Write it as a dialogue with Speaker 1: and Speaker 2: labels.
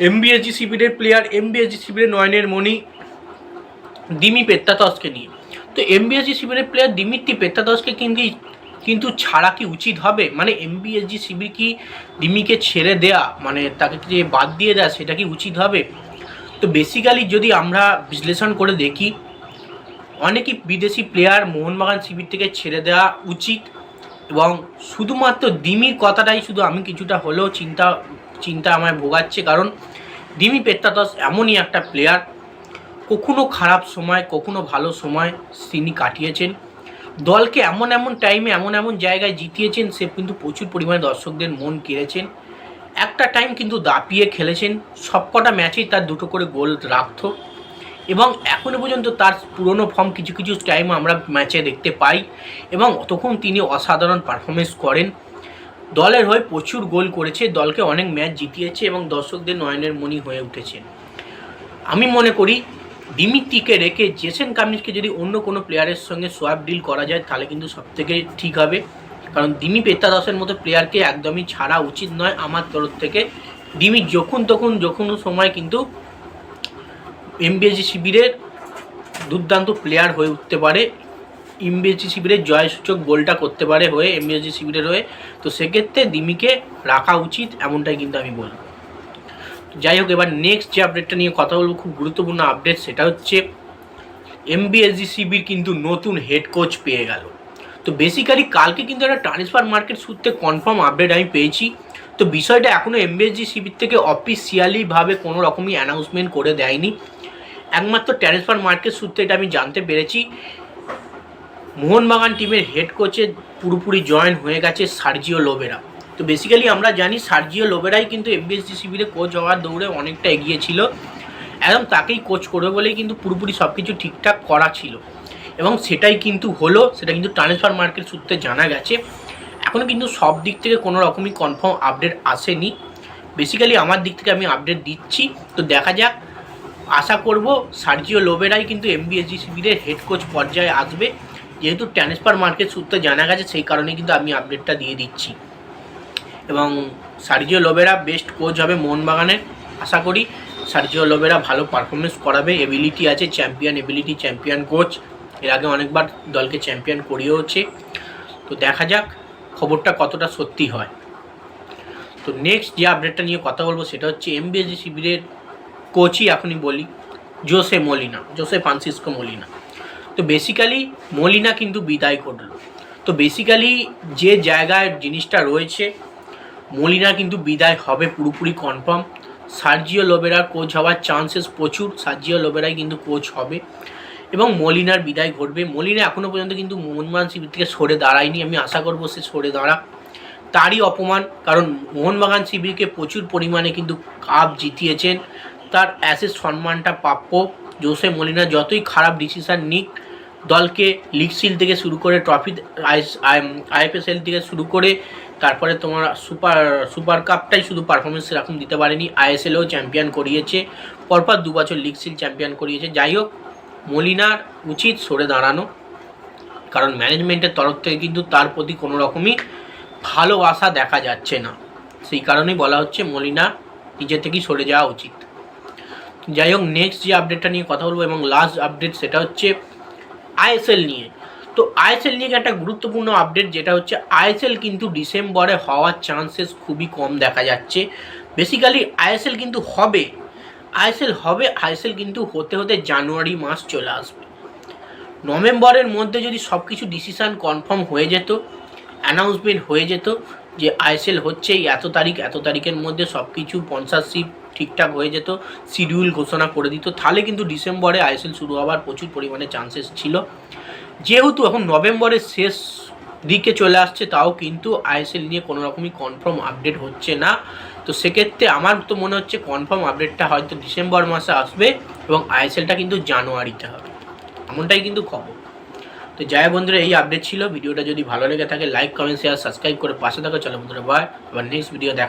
Speaker 1: MBSG শিবিরের player MBSG শিবিরের নয়নের মণি, দিমি পেত্তাতসকে নিয়ে। তো এমবিএসজি শিবিরের প্লেয়ার দিমিত্রি পেত্তাতসকে কিন্তু কিন্তু ছাড়া কি উচিত হবে? মানে এমবিএসজি শিবির কি দিমিকে ছেড়ে দেয়া মানে তাকে যে বাদ দিয়ে দেয়া, সেটা কি উচিত হবে? তো বেসিক্যালি যদি আমরা বিশ্লেষণ করে দেখি, অনেকই বিদেশি প্লেয়ার মোহনবাগান শিবির থেকে ছেড়ে দেওয়া উচিত এবং শুধুমাত্র দিমির কথাটাই শুধু আমি কিছুটা হলেও চিন্তা চিন্তা আমায় ভোগাচ্ছে, কারণ দিমি পেত্তাতস এমনই একটা প্লেয়ার কখনো খারাপ সময়, কখনো ভালো সময় তিনি কাটিয়েছেন। দলকে এমন এমন টাইমে এমন এমন জায়গায় জিতিয়েছেন, সে কিন্তু প্রচুর পরিমাণে দর্শকদের মন কেড়েছেন। একটা টাইম কিন্তু দাপিয়ে খেলেছেন। সবকটা ম্যাচেই তার দুটো করে গোল রাখতো। এবং এখনও পর্যন্ত তার পুরনো ফর্ম কিছু কিছু টাইম আমরা ম্যাচে দেখতে পাই। এবং তখন তিনি অসাধারণ পারফরমেন্স করেন। দলের হয়ে প্রচুর গোল করেছে, দলকে অনেক ম্যাচ জিতিয়েছে এবং দর্শকদের নয়নের মণি হয়ে উঠেছে। আমি মনে করি দিমিত্রিকে রেখে জেসেন কামিজকে যদি অন্য কোনো প্লেয়ারের সঙ্গে সোয়াপ ডিল করা যায়, তাহলে কিন্তু সবথেকে ঠিক হবে। কারণ দিমি পেত্তাদাসের মতো প্লেয়ারকে একদমই ছাড়া উচিত নয় আমার তরফ থেকে। দিমি যখন তখন, যখন সময় কিন্তু এমবিএসজি শিবিরের দুর্দান্ত প্লেয়ার হয়ে উঠতে পারে। এমবিএসজি শিবিরের জয়সূচক গোলটা করতে পারে হয়ে এমবিএসজি শিবিরের হয়ে। তো সেক্ষেত্রে দিমিকে রাখা উচিত, এমনটাই কিন্তু আমি বলব। যাই হোক, এবার নেক্সট যে আপডেটটা নিয়ে কথা বলব, খুব গুরুত্বপূর্ণ আপডেট সেটা হচ্ছে এমবিএসজি শিবির কিন্তু নতুন হেড কোচ পেয়ে গেল। তো বেসিক্যালি কালকে কিন্তু একটা ট্রান্সফার মার্কেট সূত্রে কনফার্ম আপডেট আমি পেয়েছি। তো বিষয়টা এখনও এমবিএসজি শিবির থেকে অফিসিয়ালিভাবে কোনো রকমই অ্যানাউন্সমেন্ট করে দেয়নি। একমাত্র ট্রান্সফার মার্কেট সূত্রে এটা আমি জানতে পেরেছি। মোহনবাগান টিমের হেড কোচে পুরোপুরি জয়েন হয়ে গেছে সার্জিও লোবেরা। তো বেসিক্যালি আমরা জানি সার্জিও লোবেরাই কিন্তু এমবিএসজি শিবিরে কোচ হওয়ার দৌড়ে অনেকটা এগিয়ে ছিল। একদম তাকেই কোচ করবে বলেই কিন্তু পুরোপুরি সব কিছু ঠিকঠাক করা ছিল। এবং সেটাই কিন্তু হলো, সেটা কিন্তু ট্রান্সফার মার্কেট সূত্রে জানা গেছে। এখনও কিন্তু সব দিক থেকে কোনো রকমই কনফার্ম আপডেট আসেনি। বেসিক্যালি আমার দিক থেকে আমি আপডেট দিচ্ছি। তো দেখা যাক, আশা করব সার্জিও লোবেরাই কিন্তু এমবিএসজি শিবিরের হেড কোচ পর্যায়ে আসবে। যেহেতু ট্রান্সফার মার্কেট সূত্রে জানা গেছে, সেই কারণে কিন্তু আমি আপডেটটা দিয়ে দিচ্ছি। এবং সার্জিও লোবেরা বেস্ট কোচ হবে মোহনবাগানের। আশা করি সার্জিও লোবেরা ভালো পারফরমেন্স করাবে। এবিলিটি আছে চ্যাম্পিয়ন এবিলিটি চ্যাম্পিয়ন কোচ এর আগে অনেকবার দলকে চ্যাম্পিয়ন করিয়েওছে। তো দেখা যাক খবরটা কতটা সত্যি হয়। তো নেক্সট যে আপডেটটা নিয়ে কথা বলব সেটা হচ্ছে এমবিএসজি শিবিরের কোচই এখনই বলি Jose Molina Jose Francisco Molina তো বেসিক্যালি মলিনা কিন্তু বিদায় করল তো বেসিক্যালি যে জায়গায় জিনিসটা রয়েছে, মলিনা কিন্তু বিদায় হবে পুরোপুরি কনফার্ম সার্জিও লোবেরার কোচ হওয়ার চান্সেস প্রচুর, সার্জিও লোবেরাই কিন্তু কোচ হবে এবং মলিনার বিদায় ঘটবে। মলিনা এখনও পর্যন্ত কিন্তু মোহনবাগান শিবির থেকে সরে দাঁড়ায়নি, আমি আশা করব সে সরে দাঁড়া তারই অপমান, কারণ মোহনবাগান শিবিরকে প্রচুর পরিমাণে কিন্তু কাপ জিতিয়েছেন। তার অ্যাসেস সম্মানটা প্রাপ্য। জোসে মলিনা যতই খারাপ ডিসিশান নিক দলকে লিগ সিল থেকে শুরু করে ট্রফি আইএফএসএল থেকে শুরু করে তারপরে তোমার সুপার সুপার কাপটাই শুধু পারফরমেন্স সেরকম দিতে পারেনি। আইএসএলও চ্যাম্পিয়ন করিয়েছে। পরপর দু বছর লিগ সিল চ্যাম্পিয়ন করিয়েছে। যাই হোক, মলিনার উচিত সরে দাঁড়ানো। কারণ ম্যানেজমেন্টের তরফ থেকে কিন্তু তার প্রতি কোনো রকমই ভালোবাসা দেখা যাচ্ছে না। সেই কারণেই বলা হচ্ছে মলিনা নিজে থেকেই সরে যাওয়া উচিত। যাই হোক নেক্সট যে আপডেটটা নিয়ে কথা বলব এবং লাস্ট আপডেট সেটা হচ্ছে আইএসএল নিয়ে। তো আইএসএল নিয়ে একটা গুরুত্বপূর্ণ আপডেট যেটা হচ্ছে আইএসএল কিন্তু ডিসেম্বরে হওয়ার চান্সেস খুবই কম দেখা যাচ্ছে। বেসিক্যালি আইএসএল কিন্তু হবে। আইএসএল হবে আইএসএল কিন্তু হতে হতে জানুয়ারি মাস চলে আসবে। নভেম্বরের মধ্যে যদি সব কিছু ডিসিশান কনফার্ম হয়ে যেত অ্যানাউন্সমেন্ট হয়ে যেত যে আইএসএল হচ্ছে এত তারিখ, এত তারিখের মধ্যে সব কিছু স্পন্সারশিপ ঠিকঠাক হয়ে যেত শিডিউল ঘোষণা করে দিত। তাহলে কিন্তু ডিসেম্বরে আইএসএল শুরু হওয়ার প্রচুর পরিমাণে চান্সেস ছিল। যেহেতু এখন নভেম্বরের শেষ দিকে চলে আসছে, তাও কিন্তু আইএসএল নিয়ে কোনো রকমই কনফার্ম আপডেট হচ্ছে না। তো সেক্ষেত্রে আমার তো মনে হচ্ছে কনফার্ম আপডেটটা হয়তো ডিসেম্বর মাসে আসবে এবং আইএসএলটা কিন্তু জানুয়ারিতে হবে। এমনটাই কিন্তু খবর। তো যাই বন্ধুরা, এই আপডেট ছিল। ভিডিওটা যদি ভালো লেগে থাকে লাইক কমেন্ট শেয়ার সাবস্ক্রাইব করে পাশে থাকো। চলো বন্ধুরা বাই আবার নেক্সট ভিডিও দেখা